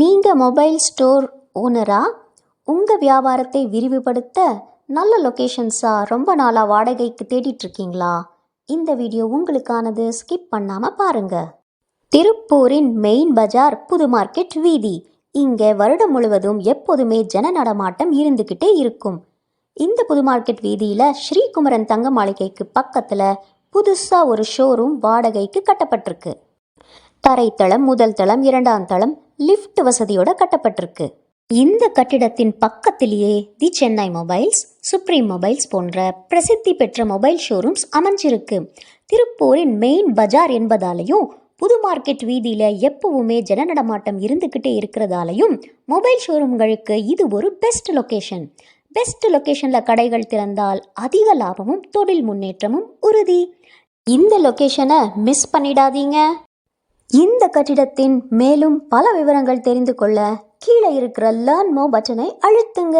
நீங்கள் mobile store ஓனரா உங்கள் வியாபாரத்தை விரிவுபடுத்த நல்ல லொக்கேஷன்ஸாக ரொம்ப நாளாக வாடகைக்கு தேடிட்டுருக்கீங்களா? இந்த வீடியோ உங்களுக்கானது. ஸ்கிப் பண்ணாமல் பாருங்கள் திருப்பூரின் மெயின் பஜார் புது மார்க்கெட் வீதி. இங்கே வருடம் முழுவதும் எப்போதுமே ஜன நடமாட்டம் இருந்துக்கிட்டே இருக்கும். இந்த புது மார்க்கெட் வீதியில் ஸ்ரீகுமரன் தங்க மாளிகைக்கு பக்கத்தில் புதுசாக ஒரு ஷோரூம் வாடகைக்கு கட்டப்பட்டிருக்கு. தரைத்தளம் முதல் தளம் இரண்டாம் தளம் லிஃப்ட் வசதியோட கட்டப்பட்டிருக்கு. இந்த கட்டிடத்தின் பக்கத்திலேயே the Chennai mobiles supreme mobiles போன்ற பிரசித்தி பெற்ற மொபைல் ஷோரூம்ஸ் அமைஞ்சிருக்கு. திருப்பூரின் மெயின் பஜார் என்பதாலையும் புது மார்க்கெட் வீதியில் எப்பவுமே ஜன நடமாட்டம் இருந்துக்கிட்டே இருக்கிறதாலையும் மொபைல் ஷோரூம்களுக்கு இது ஒரு பெஸ்ட் லொக்கேஷன் பெஸ்ட் லொக்கேஷனில் கடைகள் திறந்தால் அதிக லாபமும் தொழில் முன்னேற்றமும் உறுதி. இந்த லொக்கேஷனை மிஸ் பண்ணிடாதீங்க. இந்த கட்டிடத்தின் மேலும் பல விவரங்கள் தெரிந்து கொள்ள கீழே இருக்கிற லேர்ன் மோ பட்டனை அழுத்துங்க.